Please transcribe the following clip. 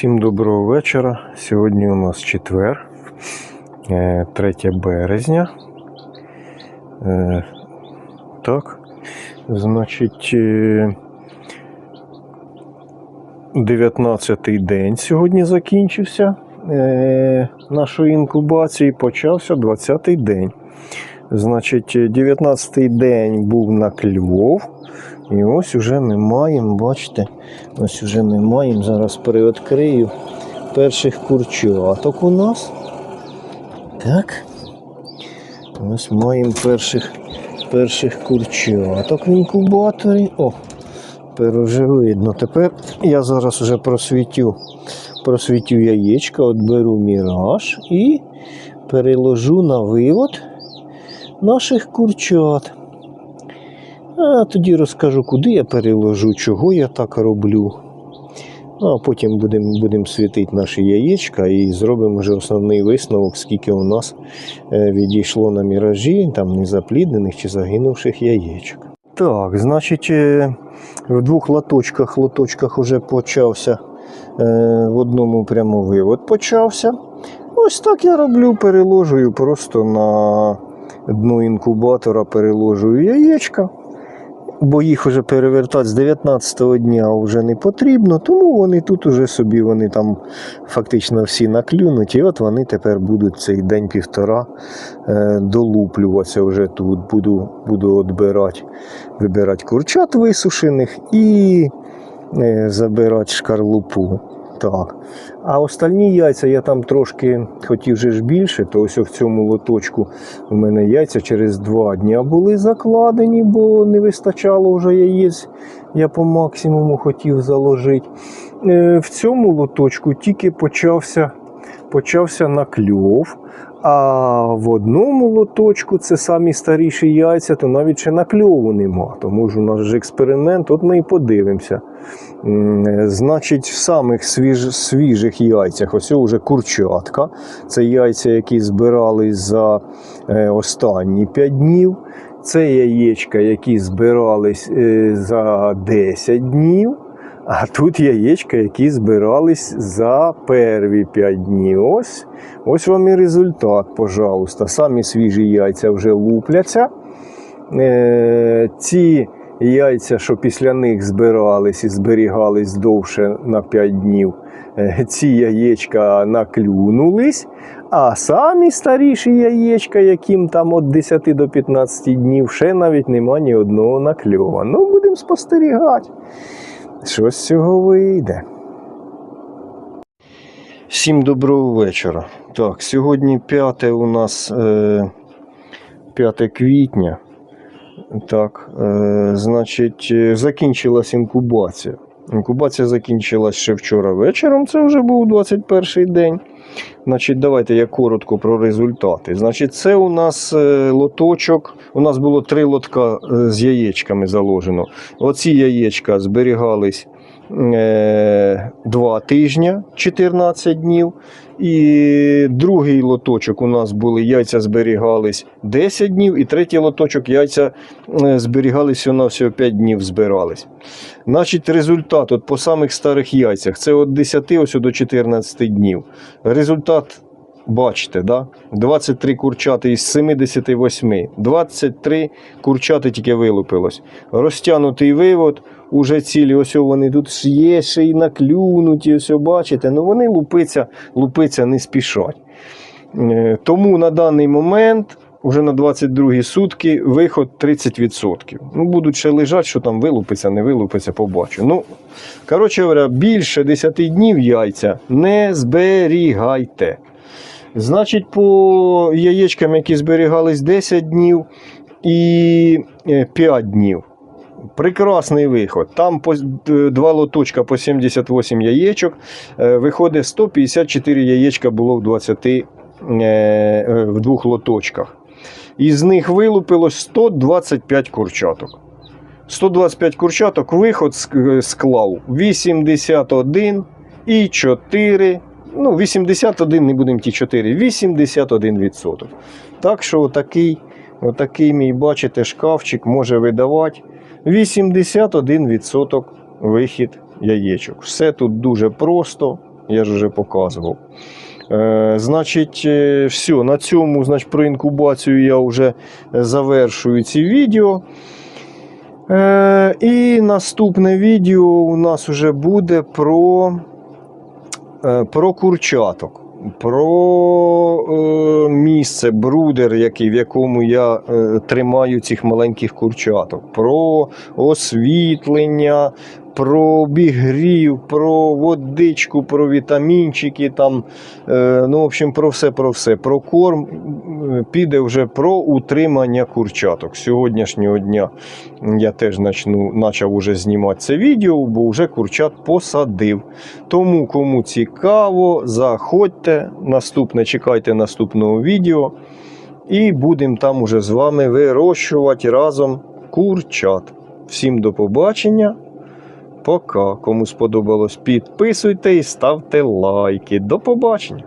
Всім доброго вечора. Сьогодні у нас четвер, е, 3 березня. Е, Так, значить, е, 19-й день сьогодні закінчився е, нашої інкубації. Почався 20-й день. Значить, 19-й день був на кльов. І ось уже ми маємо, бачите, ось уже ми маємо, зараз переоткрию перших курчаток у нас. Так. Ось маємо перших, перших курчаток в інкубаторі. О, тепер вже видно. Тепер я зараз вже просвітю, просвітю яєчка, от беру міраж і переложу на вивод наших курчат. А тоді розкажу, куди я переложу, чого я так роблю. Ну, а потім будемо будем світити наші яєчка і зробимо вже основний висновок, скільки у нас е, відійшло на міражі, там незапліднених чи загинувших яєчок. Так, значить, е, в двох лоточках, лоточках вже почався е, в одному прямо вивод почався. Ось так я роблю, переложую просто на дно інкубатора, переложую яєчка бо їх вже перевертати з 19-го дня вже не потрібно, тому вони тут уже собі вони там фактично всі наклюнуті, і от вони тепер будуть цей день-півтора е, долуплюватися вже тут. Буду, буду відбирати, вибирати курчат висушених і е, забирати шкарлупу. Так. А остальні яйця я там трошки хотів же ж більше, то ось в цьому лоточку у мене яйця через два дні були закладені, бо не вистачало вже яєць. Я по максимуму хотів заложити. Е, В цьому лоточку тільки почався, почався накльов. А в одному лоточку це самі старіші яйця, то навіть ще накльову нема. Тому ж у нас же експеримент, от ми і подивимося. Е, Значить, в самих свіж, свіжих яйцях, ось вже курчатка. Це яйця, які збирали за е, останні 5 днів. Це яєчка, які збирались е, за 10 днів. А тут яєчка, які збирались за перві 5 днів. Ось, ось вам і результат, пожалуйста. Самі свіжі яйця вже лупляться. Е, ці яйця, що після них збирались і зберігались довше на 5 днів, е, ці яєчка наклюнулись, а самі старіші яєчка, яким там від 10 до 15 днів, ще навіть нема ні одного накльова. Ну, будемо спостерігати. Що з цього вийде? Всім доброго вечора. Так, сьогодні 5 у нас е, 5 квітня. Так, е, значить, е, закінчилась інкубація. Інкубація закінчилась ще вчора вечором, це вже був 21 день. Значить, давайте я коротко про результати. Значить, це у нас е, лоточок. У нас було три лотка е, з яєчками заложено. Оці яєчка зберігались 2 тижні, 14 днів. І другий лоточок у нас були яйця зберігались 10 днів, і третій лоточок яйця е, зберігались на всього 5 днів збирались. Значить, результат от по самих старих яйцях це від 10 ось до 14 днів. Результат бачите, да? 23 курчати із 78. 23 курчати тільки вилупилось. Розтягнутий вивод, уже цілі, ось вони тут є, ще й наклюнуті, ось бачите, ну вони лупиться, лупиться не спішать. Е, Тому на даний момент, вже на 22 сутки, виход 30%. Ну, будуть ще лежати, що там вилупиться, не вилупиться, побачу. Ну, коротше говоря, більше 10 днів яйця не зберігайте. Значить, по яєчкам, які зберігались 10 днів і е, 5 днів. Прекрасний виход. Там по, два лоточка по 78 яєчок. Е, Виходить 154 яєчка було в 20 е, е, в двох лоточках. Із них вилупилось 125 курчаток. 125 курчаток, виход склав 81 і 4. Ну, 81, не будемо ті 4, 81%. Так що отакий, отакий мій, бачите, шкафчик може видавати 81% вихід яєчок. Все тут дуже просто я ж вже показував. Е, значить, е, все, на цьому значить, про інкубацію я вже завершую ці відео. Е, і наступне відео у нас вже буде про, про курчаток. Про е, місце, брудер, який, в якому я е, тримаю цих маленьких курчаток, про освітлення, про обігрів, про водичку, про вітамінчики, там, е, ну, в общем, про все, про все. Про корм піде вже про утримання курчаток. Сьогоднішнього дня я теж начну, почав уже знімати це відео, бо вже курчат посадив. Тому, кому цікаво, заходьте. Наступне, чекайте наступного відео. І будемо там уже з вами вирощувати разом курчат. Всім до побачення. Пока. Кому сподобалось, підписуйте і ставте лайки. До побачення.